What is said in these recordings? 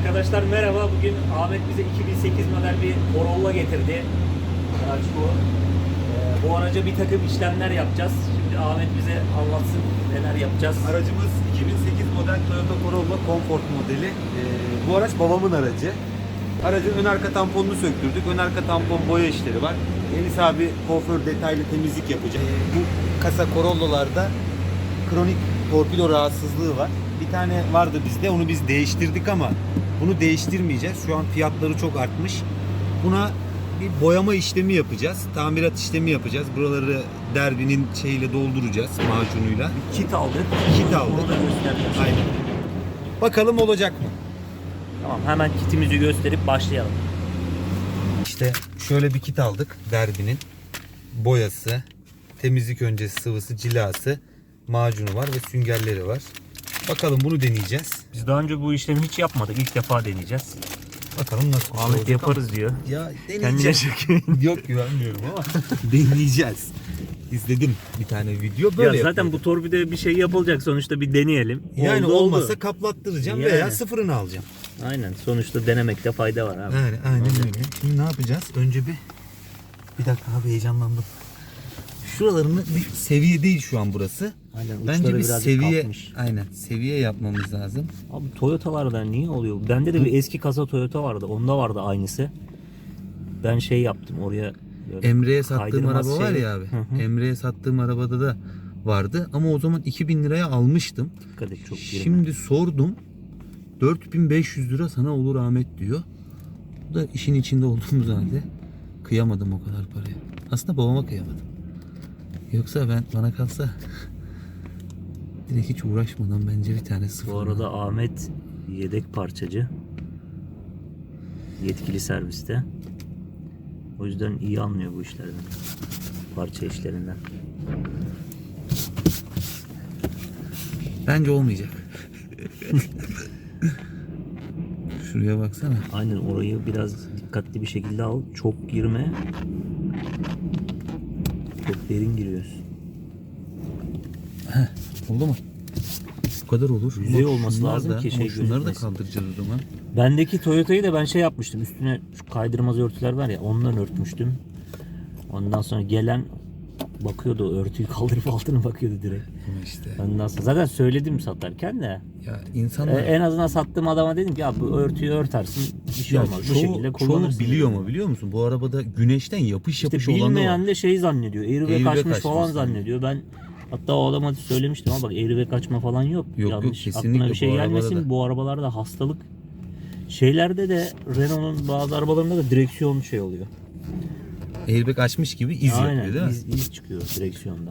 Arkadaşlar merhaba. Bugün Ahmet bize 2008 model bir Corolla getirdi. Araç bu. Ee, bu araca bir takım işlemler yapacağız. Şimdi Ahmet bize anlatsın neler yapacağız. Aracımız 2008 model Toyota Corolla Comfort modeli. Ee, bu araç babamın aracı. Aracın ön arka tamponunu söktürdük. Ön arka tampon boya işleri var. Enis abi kuaför detaylı temizlik yapacak. Ee, bu kasa Corolla'larda kronik torpido rahatsızlığı var. Bir tane vardı bizde. Onu biz değiştirdik ama bunu değiştirmeyeceğiz. Şu an fiyatları çok artmış. Buna bir boyama işlemi yapacağız. Tamirat işlemi yapacağız. Buraları derbinin şeyiyle dolduracağız macunuyla. Kit aldık. Kit aldık. Onu da göstereceğiz. Aynen. Bakalım olacak mı? Tamam hemen kitimizi gösterip başlayalım. İşte şöyle bir kit aldık derbinin. Boyası, temizlik öncesi sıvısı, cilası, macunu var ve süngerleri var. Bakalım bunu deneyeceğiz. Biz daha önce bu işlemi hiç yapmadık. İlk defa deneyeceğiz. Bakalım nasıl bir şey Ahmet olacak yaparız diyor. ama- Ya Kendine deneyeceğiz. Yok güvenmiyorum ama deneyeceğiz. İzledim bir tane video böyle ya zaten yapıyordu. bu torpide bir şey yapılacak sonuçta bir deneyelim. yani Oldu, oldu. olmasa kaplattıracağım Yani. veya sıfırını alacağım. Aynen sonuçta denemekte fayda var abi. Yani aynen öyle. Şimdi ne yapacağız? Önce bir bir dakika abi heyecanlandım. Şuralarını bir seviye değil şu an burası. Aynen Bence bir seviye kalkmış. aynen seviye yapmamız lazım. Abi Toyota'larda niye oluyor? Bende de bir eski kasa Toyota vardı. Onda vardı aynısı. Ben şey yaptım oraya Emre'ye sattığım araba var şey- ya abi. Emre'ye sattığım arabada da vardı ama o zaman 2000 liraya almıştım. Dikkat et çok girme. Şimdi sordum. 4500 lira sana olur Ahmet diyor. Bu da işin içinde olduğumuz halde kıyamadım o kadar paraya. Aslında babama kıyamadım. Yoksa ben bana kalsa direkt hiç uğraşmadan bence bir tane sıfır. Bu arada Ahmet yedek parçacı. Yetkili serviste. O yüzden iyi anlıyor bu işlerden. Parça işlerinden. Bence olmayacak. Şuraya baksana. Aynen orayı biraz dikkatli bir şekilde al. Çok girme. Çok derin giriyorsun. Oldu mu? Bu kadar olur. Yüzey Ama olması şunlar lazım da- ki şey ama Şunları da gözükmesin. kaldıracağız o zaman. Bendeki Toyota'yı da ben şey yapmıştım. Üstüne şu kaydırmaz örtüler var ya ondan örtmüştüm. Ondan sonra gelen bakıyordu örtüyü kaldırıp altına bakıyordu direkt. Ama işte. Ondan sonra zaten söyledim satarken de. Ya E, insanlar en azından sattığım adama dedim ki ya bu örtüyü örtersin bir şey ya olmaz. bu çoğu, şekilde çoğu kullanırsın. biliyor mu biliyor musun? Bu arabada güneşten yapış İşte yapış olanı bilmeyen var. de şey zannediyor. Airbag Airbag kaçmış kaçmış falan zannediyor. Ben hatta o adama söylemiştim ama bak airbag kaçma falan yok. Yok, yok, Yanlış kesinlikle aklına bir şey bu arabada gelmesin. da. Bu arabalarda hastalık. Şeylerde de Renault'un bazı arabalarında da direksiyon şey oluyor. Airbag açmış gibi iz Aynen yapıyor değil mi? iz, iz çıkıyor direksiyonda.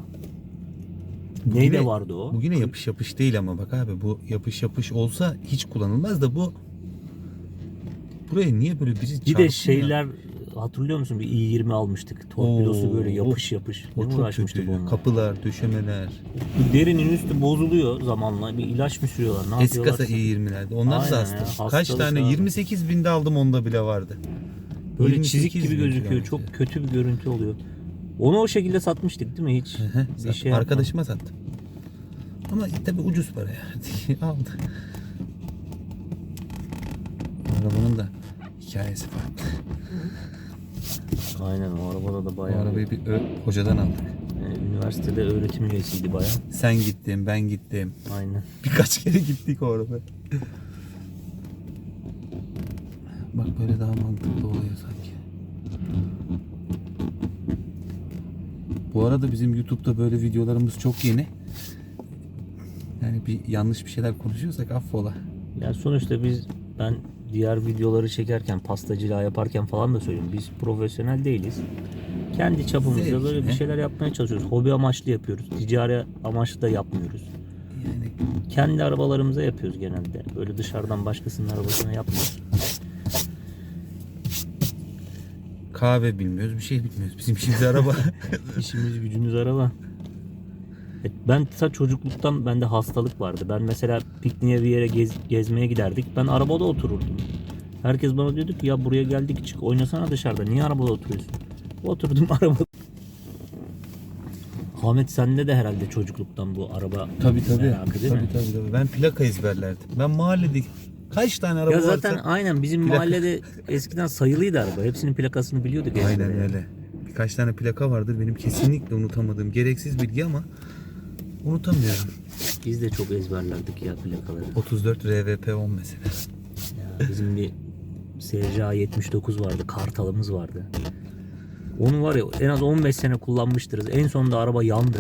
Bu Neyde vardı o? Bu yine yapış yapış değil ama bak abi bu yapış yapış olsa hiç kullanılmaz da bu buraya niye böyle biri Bir de ya? Hatırlıyor musun? Bir i20 almıştık. Torpidosu Oo, böyle yapış yapış. o Ne çok uğraşmıştık kötü. onunla? Kapılar, döşemeler. Bu derinin üstü bozuluyor zamanla. Bir ilaç mı sürüyorlar? Ne Eski yapıyorlar? kasa i20'lerde. Onlar Aynen ya, hasta. hastalık Kaç tane? abi. 28 binde aldım onda bile vardı. Böyle 28 çizik gibi bin gözüküyor. kilometre. Çok kötü bir görüntü oluyor. Onu o şekilde satmıştık değil mi hiç? Hı hı, sattım. şey. Arkadaşıma sattım. Ama tabi ucuz para ya. Aldı. Arabanın da hikayesi farklı. Aynen o arabada da bayağı. arabayı bir ö- hocadan aldık. e, üniversitede öğretim üyesiydi bayağı. Sen gittin, ben gittim. Aynen. Birkaç kere gittik o araba. Bak böyle daha mantıklı oluyor sanki. Bu arada bizim YouTube'da böyle videolarımız çok yeni. Yani bir yanlış bir şeyler konuşuyorsak affola. Yani sonuçta biz ben diğer videoları çekerken pastacılığa yaparken falan da söylüyorum. Biz profesyonel değiliz. Kendi çapımızda Zevk böyle bir şeyler yapmaya çalışıyoruz. Hobi amaçlı yapıyoruz. Ticari amaçlı da yapmıyoruz. Yani Kendi arabalarımıza yapıyoruz genelde. Böyle dışarıdan başkasının arabasına yapmıyoruz. kahve bilmiyoruz, bir şey bilmiyoruz. Bizim şimdi araba. İşimiz gücümüz araba. E, Ben ta çocukluktan bende hastalık vardı. Ben mesela pikniğe bir yere gez- gezmeye giderdik. Ben arabada otururdum. Herkes bana diyordu ki ya buraya geldik çık oynasana dışarıda. Niye arabada oturuyorsun? Oturdum arabada. Ahmet sende de herhalde çocukluktan bu araba tabii tabii. merakı değil tabii, mi? tabii tabii. Ben plaka ezberlerdim. Ben mahallede Kaç tane araba Ya zaten varsa. aynen bizim Plaka- mahallede eskiden sayılıydı araba. Hepsinin plakasını biliyorduk. Aynen öyle. Birkaç tane plaka vardır benim kesinlikle unutamadığım gereksiz bilgi ama unutamıyorum. Biz de çok ezberlerdik ya plakaları. 34 RVP10 mesela. Ya bizim bir SCA 79 vardı. Kartalımız vardı. Onu var ya en az 15 sene kullanmıştırız. En sonunda araba yandı.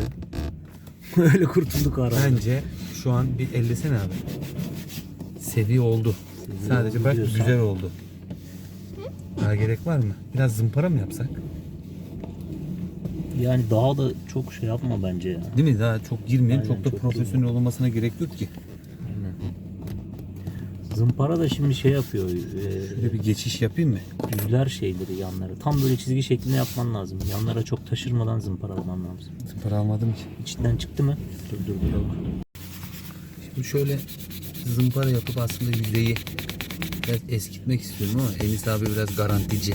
Öyle kurtulduk araba. Bence şu an bir 50 sene abi. Seviye oldu. Seviye Sadece oldu bak diyorsan. güzel oldu. Daha gerek var mı? Biraz zımpara mı yapsak? Yani daha da çok şey yapma bence ya. Değil mi? Daha çok girmeyelim. Aynen, çok da çok profesyonel olmasına gerek yok ki. Zımpara da şimdi şey yapıyor. Şöyle E, bir geçiş yapayım mı? düzler şeyleri yanları. Tam böyle çizgi şeklinde yapman lazım. Yanlara çok taşırmadan zımparalaman lazım. Zımpara almadım ki. İçinden çıktı mı? Dur dur dur. Şimdi şöyle zımpara yapıp aslında yüzeyi biraz eskitmek istiyorum ama Enis abi biraz garantici.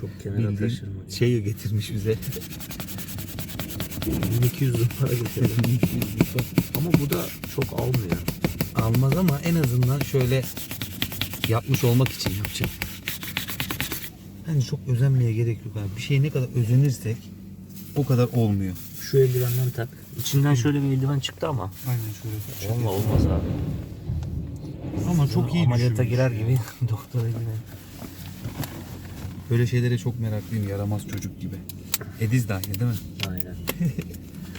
Çok kenara Bildiğin taşırma. şey getirmiş bize. 1200 zımpara getirdim. Ama bu da çok almıyor. Almaz ama en azından şöyle yapmış olmak için yapacağım. Yani çok özenmeye gerek yok abi. Bir şeye ne kadar özenirsek o kadar olmuyor. Şu eldivenden tak. İçinden şöyle bir eldiven çıktı ama. Aynen şöyle. Olma olmaz abi. Ama çok iyi Ameliyata düşünmüş. girer gibi doktor eline. Böyle şeylere çok meraklıyım. Yaramaz çocuk gibi. Ediz dahi değil mi? Aynen.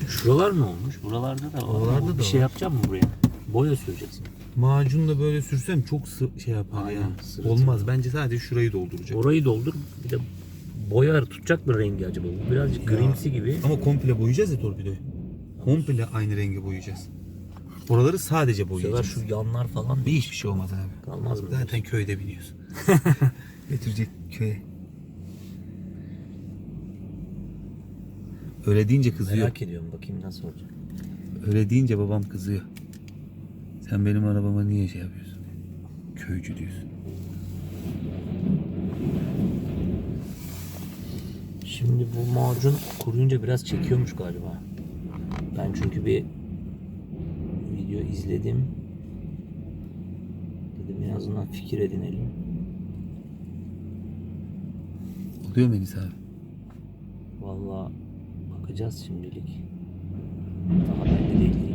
Şuralar ne olmuş? Buralarda da Oralarda bir da şey var. yapacağım mı buraya? Boya süreceksin. Macunla böyle sürsem çok sı- şey yapar Aynen, ya. sırıtır. Olmaz. Bence sadece şurayı dolduracak. Orayı doldur. Bir de boya tutacak mı rengi acaba? Bu birazcık grimsi gibi. Ama komple boyayacağız ya torpidoyu. Komple aynı renge boyayacağız. Oraları sadece Bu sefer boyayacağız. şu yanlar falan Bir hiçbir şey olmaz abi. kalmaz mı? Zaten köyde biniyorsun. Götürecek köye. Öyle deyince kızıyor. Merak ediyorum bakayım nasıl olacak. Öyle deyince babam kızıyor. Sen benim arabama niye şey yapıyorsun? Köycü diyorsun. Şimdi bu macun kuruyunca biraz çekiyormuş galiba. Ben çünkü bir video izledim. Dedim en azından fikir edinelim. Oluyor mu Enis abi? Vallahi bakacağız şimdilik. Daha belli değil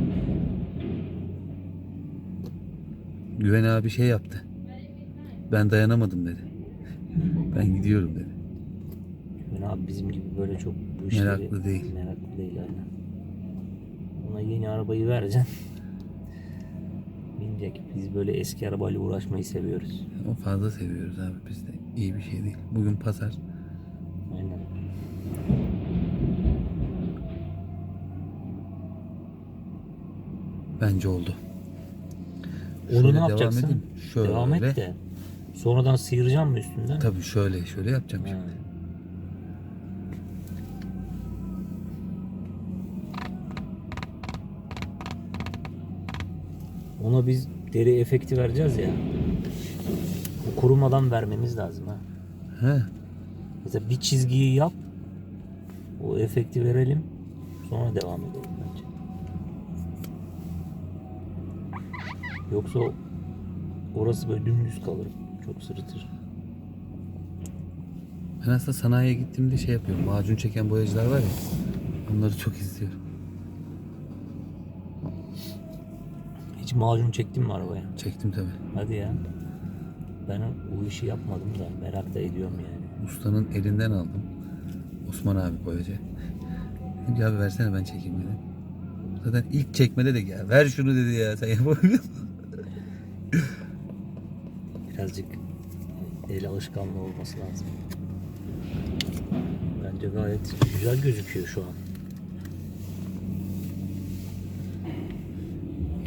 Güven abi şey yaptı. Ben dayanamadım dedi. Ben gidiyorum dedi. Güven abi bizim gibi böyle çok bu işleri Meraklı değil. Meraklı değil aynen. Ona yeni arabayı vereceksin. Binecek. Biz böyle eski arabayla uğraşmayı seviyoruz. Ama fazla seviyoruz abi biz de. İyi bir şey değil. Bugün pazar. Aynen. Bence oldu. Onu Şöyle ne devam yapacaksın? edeyim. Şöyle. Devam et de. Sonradan sıyıracağım mı üstünden? Tabii şöyle şöyle yapacağım Ha. şimdi. Ona biz deri efekti vereceğiz ya. O kurumadan vermemiz lazım ha. He. Mesela bir çizgiyi yap. O efekti verelim. Sonra devam edelim bence. Yoksa orası böyle dümdüz kalır. Çok sırıtır. Ben aslında sanayiye gittiğimde şey yapıyorum. Macun çeken boyacılar var ya. Onları çok izliyorum. Hiç macun çektin mi arabaya? Çektim tabii. Hadi ya. Ben o işi yapmadım da merak da ediyorum yani. Ustanın elinden aldım. Osman abi boyacı. Dedim ki abi versene ben çekeyim dedim. Zaten ilk çekmede de gel ver şunu dedi ya sen yapamıyor musun? Birazcık el alışkanlığı olması lazım. Bence gayet güzel gözüküyor şu an.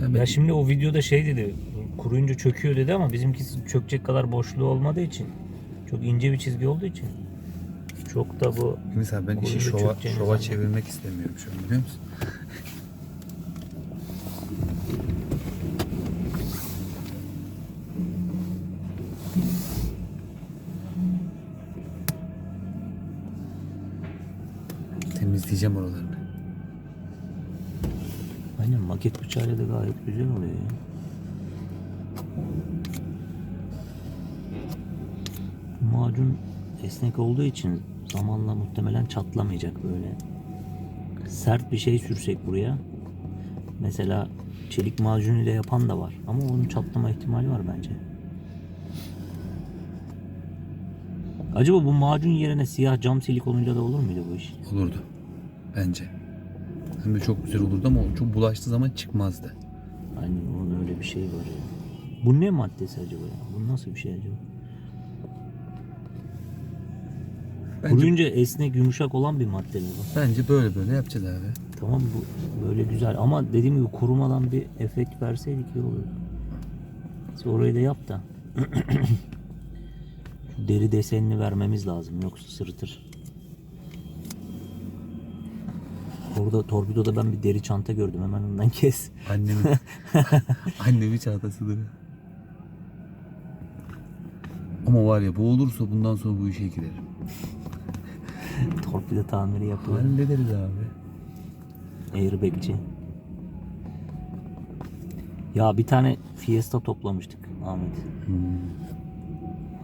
Ya ben- Ya şimdi o videoda şey dedi, kuruyunca çöküyor dedi ama bizimkisi çökecek kadar boşluğu olmadığı için, çok ince bir çizgi olduğu için çok da bu Mesela ben işi şova, şova çevirmek istemiyorum şu an biliyor musun? Temizleyeceğim oralarını. aynen maket bıçağıyla da gayet güzel oluyor ya. Macun esnek olduğu için zamanla muhtemelen çatlamayacak böyle. Sert bir şey sürsek buraya. Mesela çelik macun ile yapan da var. Ama onun çatlama ihtimali var bence. Acaba bu macun yerine siyah cam silik olunca da olur muydu bu iş? Olurdu. Bence. Hem de çok güzel olurdu ama çok bulaştığı zaman çıkmazdı. Aynen onun öyle bir şey var ya. Bu ne maddesi acaba ya? Bu nasıl bir şey acaba? Bence, Kuruyunca esnek yumuşak olan bir madde mi bu? bence böyle böyle yapacağız abi. Tamam bu böyle güzel ama dediğim gibi kurumadan bir efekt verseydik iyi olurdu. Neyse orayı da yap da. Şu deri desenini vermemiz lazım yoksa sırıtır. Orada torpidoda ben bir deri çanta gördüm hemen ondan kes. Annemin annemin çantasıdır. Ama var ya bu olursa bundan sonra bu işe girerim. Torpido tamiri yapıyor. Hallederiz abi. Airbag'ci. Ya bir tane Fiesta toplamıştık Ahmet. Hmm.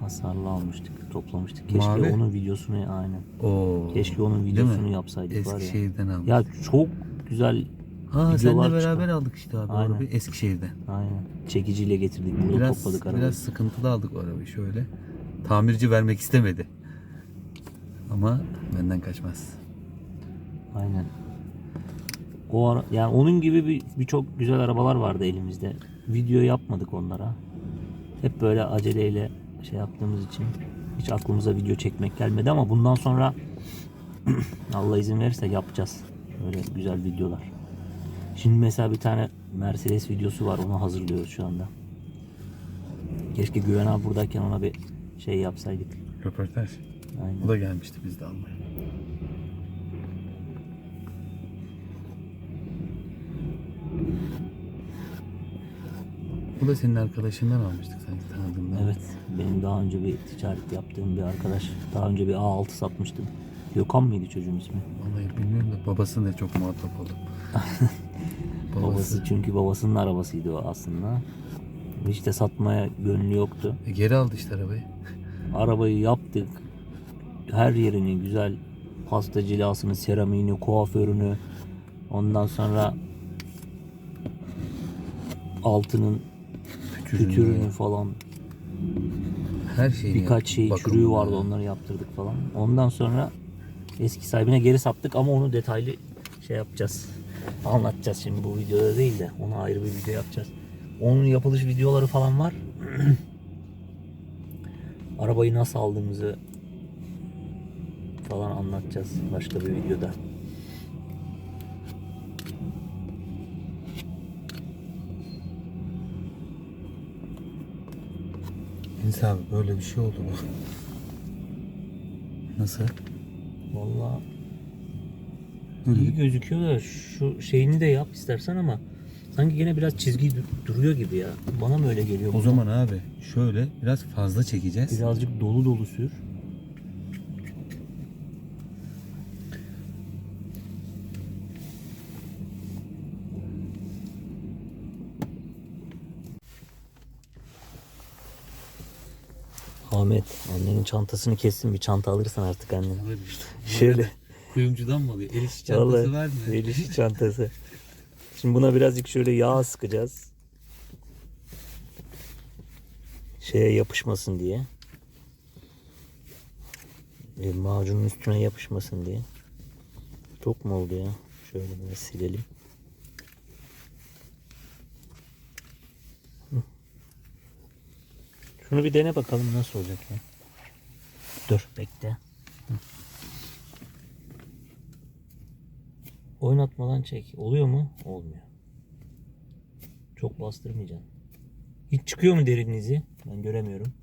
Hasarlı almıştık, toplamıştık. Keşke Mavi? onun videosunu aynen. Oo. Keşke onun videosunu yapsaydık var ya. Eskişehir'den aldım. Ya çok güzel ha senle beraber çıkar. aldık işte abi Aynen. arabayı Eskişehir'den. aynen çekiciyle getirdik. Burada Biraz topladık arabayı. biraz sıkıntılı aldık arabayı şöyle. Tamirci vermek istemedi. Ama benden kaçmaz. Aynen. O ara, yani onun gibi bir birçok güzel arabalar vardı elimizde. Video yapmadık onlara. Hep böyle aceleyle şey yaptığımız için hiç aklımıza video çekmek gelmedi ama bundan sonra Allah izin verirse yapacağız. Böyle güzel videolar. Şimdi mesela bir tane Mercedes videosu var. Onu hazırlıyoruz şu anda. Keşke Güven abi buradayken ona bir şey yapsaydık. Röportaj. Aynen. O da gelmişti biz de almaya. Bu da senin arkadaşından almıştık sanki tanıdığımdan. Evet, benim daha önce bir ticaret yaptığım bir arkadaş. Daha önce bir A6 satmıştım. Gökhan mıydı çocuğun ismi? Vallahi bilmiyorum da babasıyla çok muhatap oldum. Babası çünkü babasının arabasıydı o aslında. Hiç de satmaya gönlü yoktu. E, geri aldı işte arabayı. Arabayı yaptık. Her yerini güzel pasta cilasını, seramiğini, kuaförünü ondan sonra altının Pütürünü falan her şeyini birkaç şey çürüğü vardı onları yaptırdık falan. Ondan sonra eski sahibine geri sattık ama onu detaylı şey yapacağız. Anlatacağız şimdi bu videoda değil de ona ayrı bir video yapacağız. Onun yapılış videoları falan var. Arabayı nasıl aldığımızı falan anlatacağız başka bir videoda. Enis abi böyle bir şey oldu bu. Nasıl? Vallahi Böyle iyi gözüküyor da şu şeyini de yap istersen ama sanki gene biraz çizgi dur- duruyor gibi ya. Bana mı öyle geliyor? O zaman abi şöyle biraz fazla çekeceğiz. Birazcık dolu dolu sür. Ahmet, annenin çantasını kessin bir çanta alırsan artık annen. Şöyle. Kuyumcudan mı alıyor? El işi Vallahi çantası var mı? el işi çantası. Şimdi buna birazcık şöyle yağ sıkacağız. Şeye yapışmasın diye. E, macunun üstüne yapışmasın diye. Çok mu oldu ya? Şöyle bir silelim. Hı. Şunu bir dene bakalım nasıl olacak ya. Dur bekle. Oynatmadan çek. Oluyor mu? Olmuyor. Çok bastırmayacaksın. Hiç çıkıyor mu derin izi? Ben göremiyorum.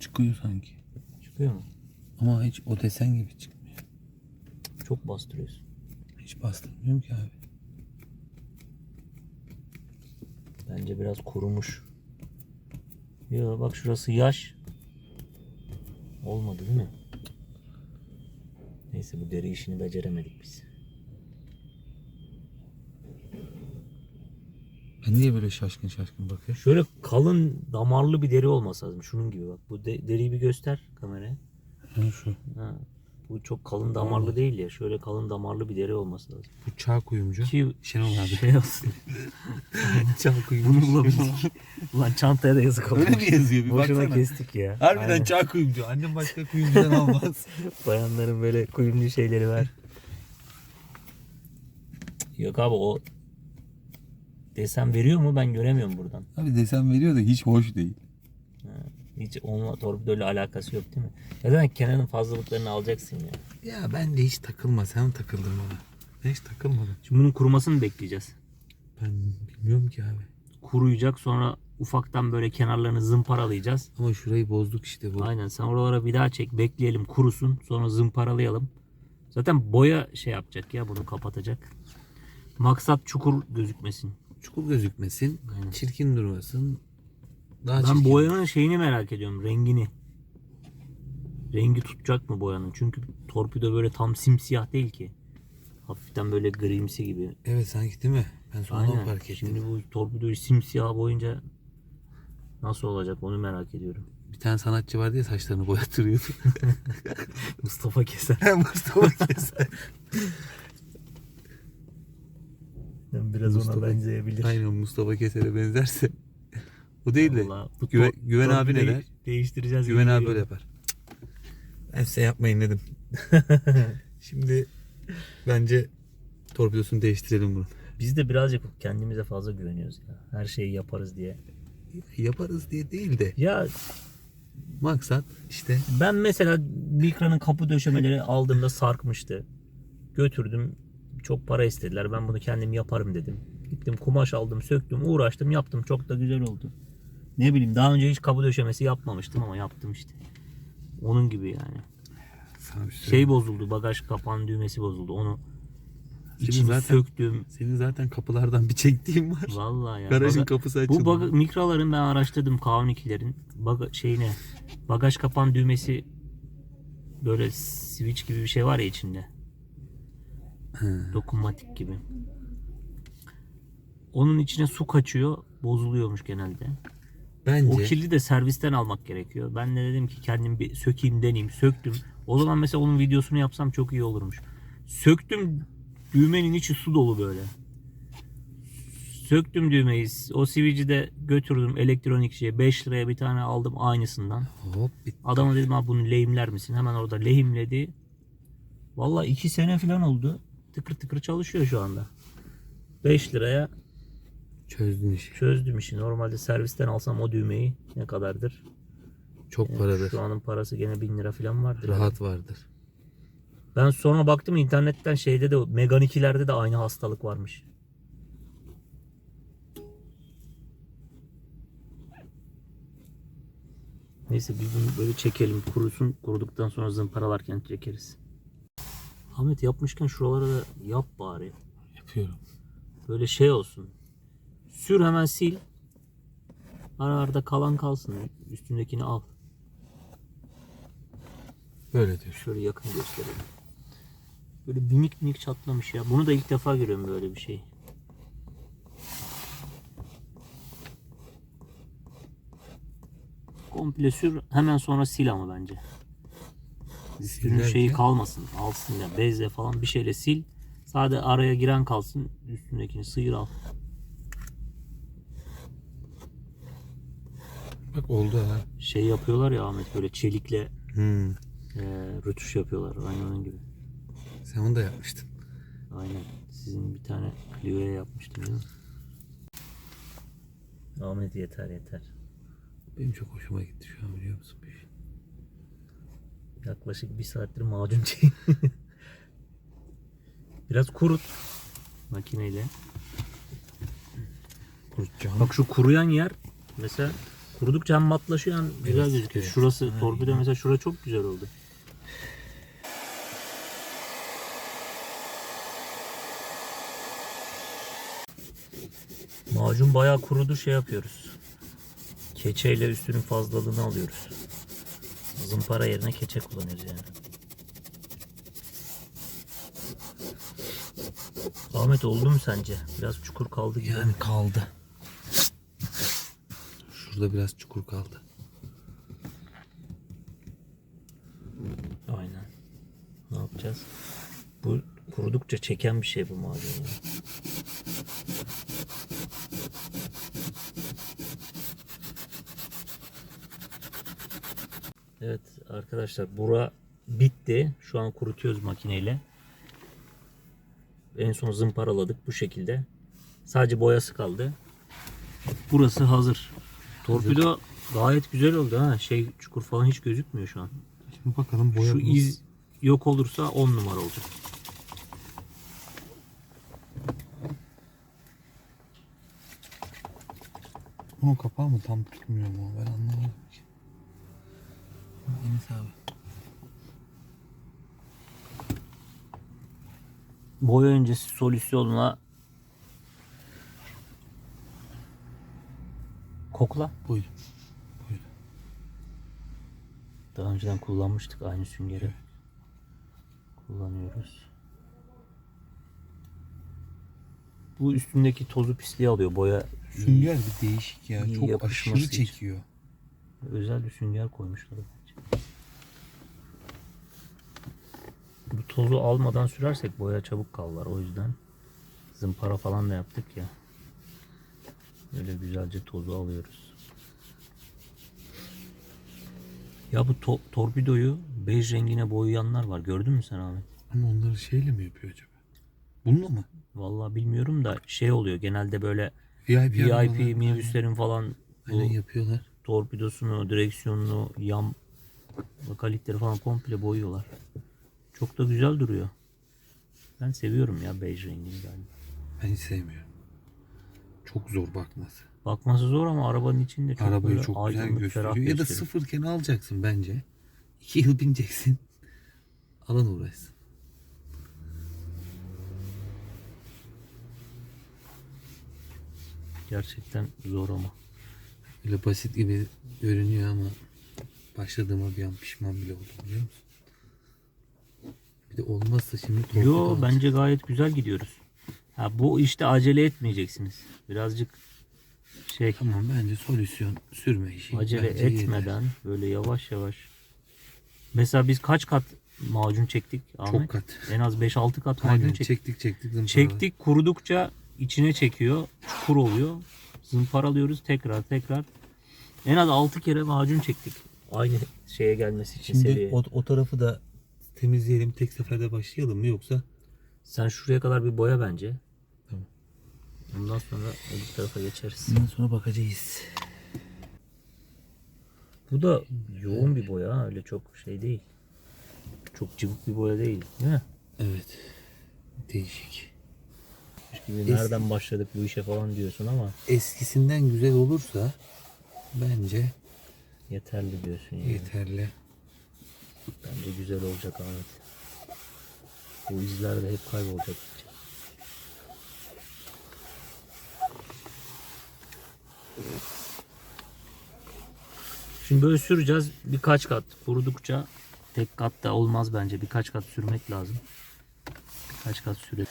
Çıkıyor sanki. Çıkıyor mu? Ama hiç o desen gibi çıkmıyor. Çok bastırıyorsun. Hiç bastırmıyorum ki abi. Bence biraz kurumuş. Ya bak şurası yaş. Olmadı değil mi? Neyse bu deri işini beceremedik biz. Ben niye böyle şaşkın şaşkın bakıyor? Şöyle kalın damarlı bir deri olması lazım. Şunun gibi bak. Bu de- deriyi bir göster kameraya. Ha şu. Ha. Bu çok kalın damarlı değil ya. Şöyle kalın damarlı bir deri olması lazım. Bu çağ kuyumcu. Ki Şenol abi. şey olsun. çağ kuyumcu. Bunu bulabildik. Ulan çantaya da yazık olmuş. Öyle mi yazıyor? Bir Boşuna baksana. kestik ya. Harbiden Aynen. çağ kuyumcu. Annem başka kuyumcudan almaz. Bayanların böyle kuyumlu şeyleri var. Yok abi o desen veriyor mu ben göremiyorum buradan. Abi desen veriyor da hiç hoş değil. Hiç onunla torpidoyla alakası yok değil mi? Ya zaten Kenan'ın fazlalıklarını alacaksın ya. Ya ben de hiç takılma. Sen takıldın bana. Ben hiç takılmadım. Şimdi bunun kurumasını bekleyeceğiz. Ben bilmiyorum ki abi. Kuruyacak sonra ufaktan böyle kenarlarını zımparalayacağız. Ama şurayı bozduk işte bu. Aynen sen oralara bir daha çek bekleyelim kurusun sonra zımparalayalım. Zaten boya şey yapacak ya bunu kapatacak. Maksat çukur gözükmesin. Çukur gözükmesin. Aynen. Çirkin durmasın. Daha Ben çirkin. boyanın şeyini merak ediyorum rengini. Rengi tutacak mı boyanın? Çünkü torpido böyle tam simsiyah değil ki. Hafiften böyle grimsi gibi. Evet sanki değil mi? Ben sonradan Aynen. fark ettim. Şimdi bu torpidoyu simsiyah boyunca nasıl olacak onu merak ediyorum. Bir tane sanatçı vardı ya saçlarını boyattırıyordu. Mustafa Keser. Mustafa Keser. Biraz Mustafa- benzeyebilir. Aynen Mustafa Keser'e benzerse. O değil de Vallahi bu Güven- tor- Güven abi ne der? Değiştireceğiz. Güven abi böyle yapar. Ben size yapmayın dedim. Şimdi bence torpidosunu değiştirelim bunu. Biz de birazcık kendimize fazla güveniyoruz ya. Her şeyi yaparız diye. Yaparız diye değil de Ya maksat işte ben mesela Mikra'nın kapı döşemeleri aldığımda sarkmıştı. Götürdüm. Çok para istediler. Ben bunu kendim yaparım dedim. Gittim kumaş aldım, söktüm, uğraştım, yaptım. Çok da güzel oldu. Ne bileyim daha önce hiç kapı döşemesi yapmamıştım ama yaptım işte. Onun gibi yani. sana bir şey, Şey bozuldu, bagaj kapağının düğmesi bozuldu. Onu Şimdi içini zaten- söktüm. Senin zaten kapılardan bir çektiğim var. Vallahi ya. Garajın Baga- kapısı açıldı. Bu baga- mikraların ben araştırdım K12'lerin baga- şeyine bagaj kapan düğmesi böyle switch gibi bir şey var ya içinde. Dokunmatik gibi. Onun içine su kaçıyor, bozuluyormuş genelde. Bence O kilidi de servisten almak gerekiyor. Ben de dedim ki kendim bir sökeyim deneyeyim. Söktüm. O zaman mesela onun videosunu yapsam çok iyi olurmuş. Söktüm düğmenin içi su dolu böyle. Söktüm düğmeyi. O sivici de götürdüm elektronikçiye. 5 liraya bir tane aldım aynısından. hop Adama dedim abi bunu lehimler misin? Hemen orada lehimledi. Vallahi 2 sene falan oldu. Tıkır tıkır çalışıyor şu anda. 5 liraya çözdün işi. çözdüm işi. Normalde servisten alsam o düğmeyi ne kadardır? Çok paradır. Şu anın parası gene 1000 lira falan vardır. Rahat vardır. Ben sonra baktım internetten şeyde de 2'lerde de aynı hastalık varmış. Neyse biz bunu böyle çekelim. Kurusun. Kuruduktan sonra zımparalarken çekeriz. Ahmet yapmışken şuralara da yap bari. Yapıyorum. Böyle şey olsun. Sür hemen sil. Ara arada kalan kalsın. Üstündekini al. Böyle diyor. Şöyle yakın gösterelim. Böyle minik minik çatlamış ya. Bunu da ilk defa görüyorum böyle bir şey. Komple sür hemen sonra sil ama bence. Üstünün Silerken- şeyi kalmasın. Alsın ya bezle falan bir şeyle sil. Sadece araya giren kalsın. Üstündekini sıyır al. Bak oldu ha. Şey yapıyorlar ya Ahmet böyle çelikle Hmm. e, rötuş yapıyorlar. Aynı onun gibi. Sen onu da yapmıştın. Aynen. Sizin bir tane Clio'ya yapmıştım değil mi? Ahmet yeter yeter. Benim çok hoşuma gitti şu an biliyor musun? Bir şey. Yaklaşık bir saattir macun çek. Biraz kurut makineyle. Kurutacağım. Bak şu kuruyan yer mesela kurudukça hem matlaşıyor hem güzel Evet, gözüküyor. evet. Şurası Aynen. torpido mesela şura çok güzel oldu. Macun bayağı kurudu şey yapıyoruz. Keçeyle üstünün fazlalığını alıyoruz. Zımpara yerine keçe kullanıyoruz yani. Ahmet oldu mu sence? Biraz çukur kaldı gibi. Yani kaldı. Şurada biraz çukur kaldı. Aynen. Ne yapacağız? Bu kurudukça çeken bir şey bu ya. Evet arkadaşlar bura bitti. Şu an kurutuyoruz makineyle. En son zımparaladık bu şekilde. Sadece boyası kaldı. Burası hazır. Torpido gayet güzel oldu ha. Şey çukur falan hiç gözükmüyor şu an. Şimdi bakalım boya Şu iz yok olursa 10 numara olacak. Bunun kapağı mı tam tutmuyor mu? Ben anlamadım ki. Enis abi. Boya öncesi solüsyonla kokla. Buyur. Daha önceden kullanmıştık aynı süngeri. Kullanıyoruz. Bu üstündeki tozu pisliği alıyor. Boya Sünger bir değişik ya. iyi Çok yapışması aşırı için. çekiyor. özel bir sünger koymuşlar. bence. Bu tozu almadan sürersek boya çabuk kallar. O yüzden zımpara falan da yaptık ya. Böyle güzelce tozu alıyoruz. Ya bu to- torpidoyu bej rengine boyayanlar var. Gördün mü sen Ahmet? Ama onları şeyle mi yapıyor acaba? Bununla mı? Vallahi bilmiyorum da şey oluyor. Genelde böyle VIP, VIP minibüslerin falan bu Aynen yapıyorlar. torpidosunu, direksiyonunu, yan bakallikleri falan komple boyuyorlar. Çok da güzel duruyor. Ben seviyorum ya bej rengini galiba. Ben hiç sevmiyorum. Çok zor bakması. Bakması zor ama arabanın içinde çok Arabayı çok güzel gösteriyor. Ya da sıfırken alacaksın bence. İki yıl bineceksin. Alan uğraşsın. Gerçekten zor ama. Öyle basit gibi görünüyor ama başladığıma bir an pişman bile oldum biliyor musun? Bir de olmazsa şimdi Yo bence gayet güzel gidiyoruz. Ha, bu işte acele etmeyeceksiniz. Birazcık şey Tamam bence solüsyon sürme işi. acele bence yeter. etmeden böyle yavaş yavaş. Mesela biz kaç kat macun çektik Ahmet? Çok kat. En az 5-6 kat macun Aynen çektik. çektik çektik. zımparalı. Çektik kurudukça içine çekiyor. Çukur oluyor. Zımparalıyoruz tekrar tekrar. En az 6 kere macun çektik. Aynı şeye gelmesi için Şimdi o, o tarafı da temizleyelim tek seferde başlayalım mı yoksa? Sen şuraya kadar bir boya bence. Tamam. Ondan sonra öbür tarafa geçeriz. Ondan sonra bakacağız. Bu da yoğun bir boya ha, öyle çok şey değil. Çok cıvık bir boya değil. Değil mi? Evet. Değişik. Gibi nereden başladık bu işe falan diyorsun ama Eskisinden güzel olursa bence yeterli diyorsun yani. yeterli. Bence güzel olacak Ahmet. Bu izler de hep kaybolacak. Şimdi böyle süreceğiz birkaç kat kurudukça tek kat da olmaz bence birkaç kat sürmek lazım. Birkaç kat süre.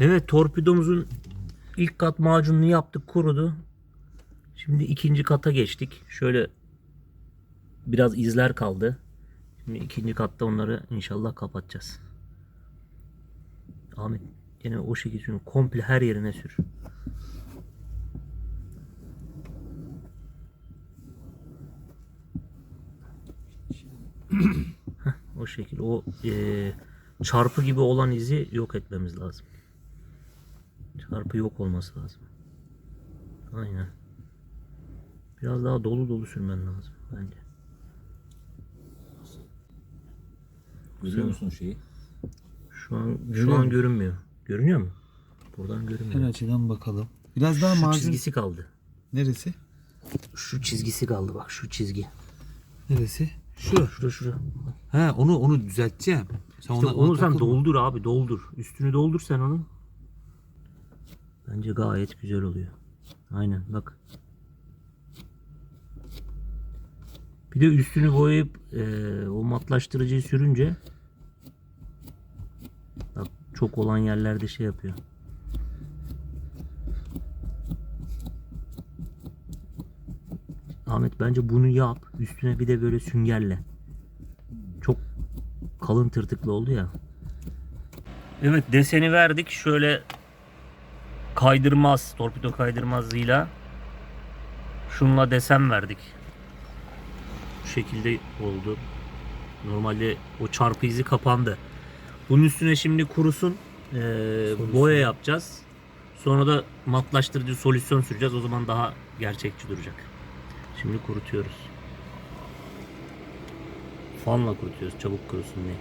Evet torpidomuzun ilk kat macununu yaptık kurudu. Şimdi ikinci kata geçtik. Şöyle biraz izler kaldı. Şimdi ikinci katta onları inşallah kapatacağız. Ahmet yine o şekilde komple her yerine sür. Heh, o şekil o eee, çarpı gibi olan izi yok etmemiz lazım. Çarpı yok olması lazım. Aynen. Biraz daha dolu dolu sürmen lazım bence. Görüyor musun şeyi? Şu an şu Görüyor an musun? görünmüyor. Görünüyor mu? Buradan Her görünmüyor. açıdan bakalım. Biraz daha Şu çizgisi kaldı. Neresi? Şu çizgisi kaldı bak şu çizgi. Neresi? Şu. Şura şura. Ha onu onu düzelteceğim. Sen İşte ona, onu ona sen takılma. doldur abi doldur. Üstünü doldur sen onun. Bence gayet güzel oluyor. Aynen bak. Bir de üstünü boyayıp eee, o matlaştırıcıyı sürünce bak Çok olan yerlerde şey yapıyor. Ahmet bence bunu yap. Üstüne bir de böyle süngerle. Çok kalın tırtıklı oldu ya. Evet deseni verdik. Şöyle kaydırmaz, torpido kaydırmazlığıyla şunla desen verdik. Şekilde oldu. Normalde o çarpı izi kapandı. Bunun üstüne şimdi kurusun. Ee, boya yapacağız. Sonra da matlaştırıcı solüsyon süreceğiz. O zaman daha gerçekçi duracak. Şimdi kurutuyoruz. Fanla kurutuyoruz çabuk kurusun diye.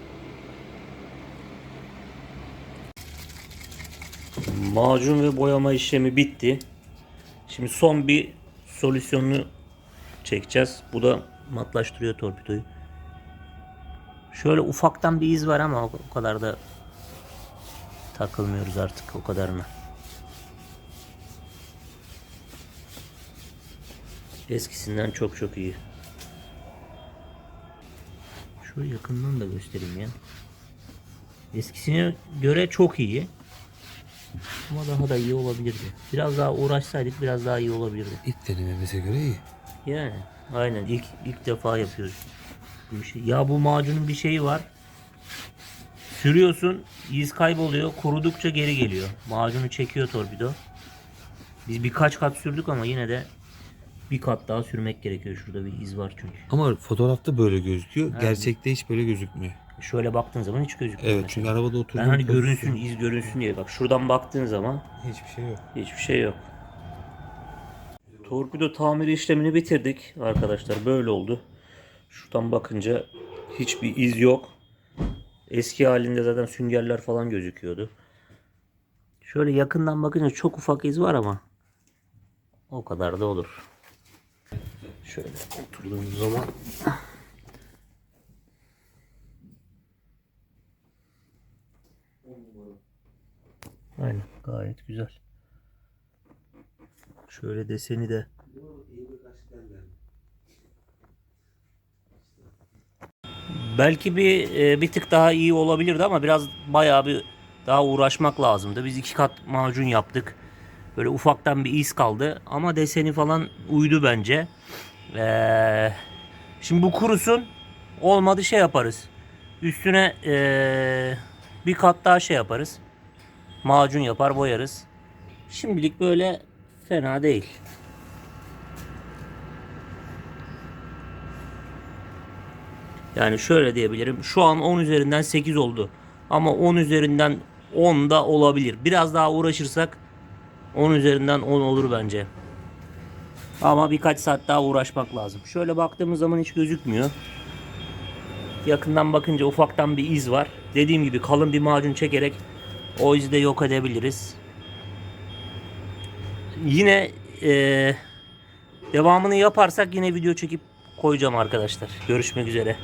Macun ve boyama işlemi bitti. Şimdi son bir solüsyonunu çekeceğiz. Bu da matlaştırıyor torpidoyu. Şöyle ufaktan bir iz var ama o kadar da takılmıyoruz artık o kadarına. Eskisinden çok çok iyi. Şöyle yakından da göstereyim ya. Eskisine göre çok iyi. Ama daha da iyi olabilirdi. Biraz daha uğraşsaydık biraz daha iyi olabilirdi. İlk denememize göre iyi. Yani aynen ilk ilk defa yapıyoruz. Ya bu macunun bir şeyi var. Sürüyorsun, iz kayboluyor. Kurudukça geri geliyor. Macunu çekiyor torpido. Biz birkaç kat sürdük ama yine de bir kat daha sürmek gerekiyor. Şurada bir iz var çünkü. Ama fotoğrafta böyle gözüküyor. Gerçekte hiç böyle gözükmüyor. Şöyle baktığın zaman hiç gözükmüyor. Evet çünkü arabada oturduğum Ben hani görünsün, iz görünsün diye. Bak şuradan baktığın zaman Hiçbir şey yok. Hiçbir şey yok. Torpido tamiri işlemini bitirdik arkadaşlar. Böyle oldu. Şuradan bakınca hiçbir iz yok. Eski halinde zaten süngerler falan gözüküyordu. Şöyle yakından bakınca çok ufak iz var ama o kadar da olur. Şöyle oturduğumuz zaman Aynen gayet güzel. Şöyle deseni de Belki bir e, bir tık daha iyi olabilirdi ama biraz bayağı bir daha uğraşmak lazımdı. Biz iki kat macun yaptık. Böyle ufaktan bir iz kaldı ama deseni falan uydu bence. Ee, şimdi bu kurusun. Olmadı şey yaparız. Üstüne ee, bir kat daha şey yaparız. Macun yapar boyarız. Şimdilik böyle fena değil. Yani şöyle diyebilirim. Şu an 10 üzerinden 8 oldu. Ama 10 üzerinden 10 da olabilir. Biraz daha uğraşırsak 10 üzerinden 10 olur bence. Ama birkaç saat daha uğraşmak lazım. Şöyle baktığımız zaman hiç gözükmüyor. Yakından bakınca ufaktan bir iz var. Dediğim gibi kalın bir macun çekerek o izi de yok edebiliriz. Yine eee, devamını yaparsak yine video çekip koyacağım arkadaşlar. Görüşmek üzere.